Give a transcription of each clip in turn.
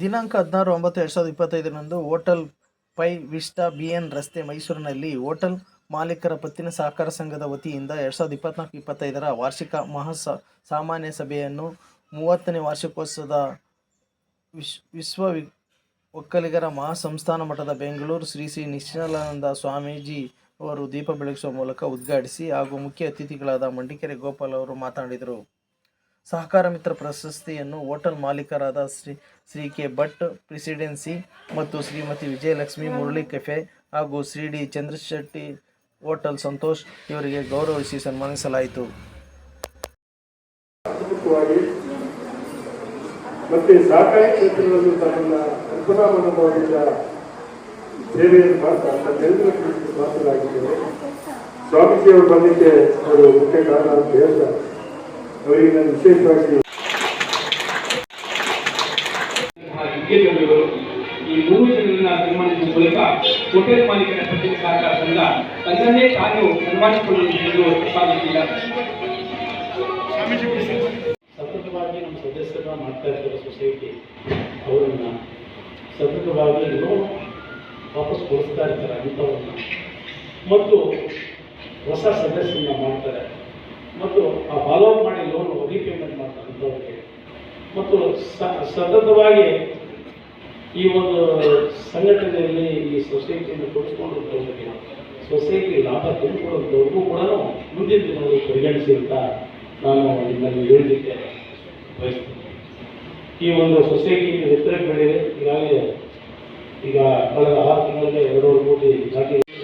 ದಿನಾಂಕ ಹದಿನಾರು, ಒಂಬತ್ತು, ಎರಡು ಸಾವಿರದ ಇಪ್ಪತ್ತೈದರಂದು hotel Pai vista B N ರಸ್ತೆ ಮೈಸೂರಿನಲ್ಲಿ ಹೋಟೆಲ್ ಮಾಲೀಕರ ಪತ್ತಿನ ಸಹಕಾರ ಸಂಘದ ವತಿಯಿಂದ ಎರಡು ಸಾವಿರದ ಇಪ್ಪತ್ನಾಲ್ಕು, ಇಪ್ಪತ್ತೈದರ ವಾರ್ಷಿಕ ಮಹಾ ಸಾಮಾನ್ಯ ಸಭೆಯನ್ನು ಮೂವತ್ತನೇ ವಾರ್ಷಿಕೋತ್ಸವದ ವಿಶ್, ವಿಶ್ವ ವಿ- ಒಕ್ಕಲಿಗರ ಮಹಾಸಂಸ್ಥಾನ ಮಠದ ಬೆಂಗಳೂರು ಶ್ರೀ ಶ್ರೀ ನಿಶ್ಚಲಾನಂದ ಸ್ವಾಮೀಜಿ ಅವರು ದೀಪ ಬೆಳಗಿಸುವ ಮೂಲಕ ಉದ್ಘಾಟಿಸಿ ಹಾಗೂ ಮುಖ್ಯ ಅತಿಥಿಗಳಾದ ಮಂಡಿಕೆರೆ ಗೋಪಾಲ್ ಅವರು ಮಾತನಾಡಿದರು. ಸಹಕಾರ ಮಿತ್ರ ಪ್ರಶಸ್ತಿಯನ್ನು ಹೋಟೆಲ್ ಮಾಲೀಕರಾದ ಶ್ರೀ ಶ್ರೀ ಕೆ ಭಟ್ ಪ್ರೆಸಿಡೆನ್ಸಿ ಮತ್ತು ಶ್ರೀಮತಿ ವಿಜಯಲಕ್ಷ್ಮಿ ಮುರಳಿ ಕೆಫೆ ಹಾಗೂ ಶ್ರೀ ಡಿ ಚಂದ್ರಶೆಟ್ಟಿ ಹೋಟೆಲ್ ಸಂತೋಷ್ ಇವರಿಗೆ ಗೌರವಿಸಿ ಸನ್ಮಾನಿಸಲಾಯಿತು. ಮತ್ತೆ ಸಹಕಾರಿ ಕ್ಷೇತ್ರದಲ್ಲಿ ತನ್ನ ಅರ್ಪಣಾ ಮನೋಭಾವದಿಂದ ಸೇವೆಯನ್ನು ಮಾಡ್ತಾ ಕುರಿತು ಮಾತನಾಡಿದ್ದಾರೆ ಸ್ವಾಮೀಜಿಯವರು ಬಂದಕ್ಕೆ ಅವರು ಮುಖ್ಯ ಕಾರಣ ಅಂತ ಹೇಳ್ತಾ ಅವರಿಗೆ ನಾನು ವಿಶೇಷವಾಗಿ ಈ ಮೂರು ಜನರನ್ನ ಸನ್ಮಾನಿಸುವ ಮೂಲಕ ಹೋಟೆಲ್ ಮಾಲೀಕರ ಪ್ರತಿ ಸಹಕಾರ ಸಂಘ ತನ್ನನ್ನೇ ತಾನು ಸನ್ಮಾನಿಸಿಕೊಳ್ಳುವುದು ಸಾಧಿಸಿಲ್ಲ ಸತತವಾಗಿ ನಮ್ಮ ಸದಸ್ಯರ ಮಾಡ್ತಾ ಇದ್ದಾರೆ ಸೊಸೈಟಿ ಅವರನ್ನು ಸತತವಾಗಿ ಲೋನ್ ವಾಪಸ್ ಕೊಡಿಸ್ತಾ ಇರ್ತಾರೆ ಅಂಥವ್ರನ್ನ ಮತ್ತು ಹೊಸ ಸದಸ್ಯರನ್ನ ಮಾಡ್ತಾರೆ. ಮತ್ತು ಮತ್ತು ಸತತವಾಗಿ ಈ ಒಂದು ಸಂಘಟನೆಯಲ್ಲಿ ಈ ಸೊಸೈಟಿಯನ್ನು ಕೊಡಿಸ್ಕೊಂಡಿರ್ತಕ್ಕಂಥ ಸೊಸೈಟಿ ಲಾಭ ತಂದುಕೊಡೋದವ್ರಿಗೂ ಕೂಡ ಮುಂದಿನ ದಿನಗಳು ಪರಿಗಣಿಸಿ ಅಂತ ನಾನು ನಿಮ್ಮಲ್ಲಿ ಹೇಳಲಿಕ್ಕೆ ಬಯಸ್ತೀನಿ. ಈ ಒಂದು ಸೊಸೈಟಿ ಎತ್ತರ ಬೆಳೆಯಿದೆ ಈಗಾಗಲೇ ಈಗ ಕಳೆದ ಆರು ತಿಂಗಳಲ್ಲಿ ಎರಡೂವರೆ ಕೋಟಿ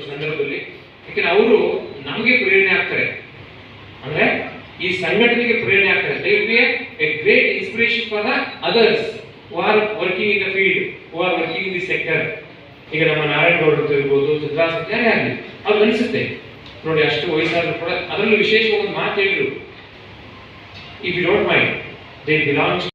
ಸಂದರ್ಭದಲ್ಲಿ. ಯಾಕಂದ್ರೆ ಅವರು ನಮಗೆ ಪ್ರೇರಣೆ ಈ ಸಂಘಟನೆಗೆ ಪ್ರೇರಣೆ ಆಗ್ತದೆ. They be a great inspiration for the others who are working in the field who are working in the sector ಈಗ ನಮ್ಮ ನಾರಾಯಣ ಗೌಡರು ಇರ್ಬೋದು ಸಿದ್ದರಾಸ ಯಾರೇ ಆಗಲಿ ಅವ್ರಿಗೆ ಅನಿಸುತ್ತೆ. ನೋಡಿ, ಅಷ್ಟು ವಯಸ್ಸಾದ್ರೂ ಕೂಡ ಅದರಲ್ಲೂ ವಿಶೇಷವಾಗಿ ಒಂದು ಮಾತು ಹೇಳಿದ್ರು. If you don't mind they belongs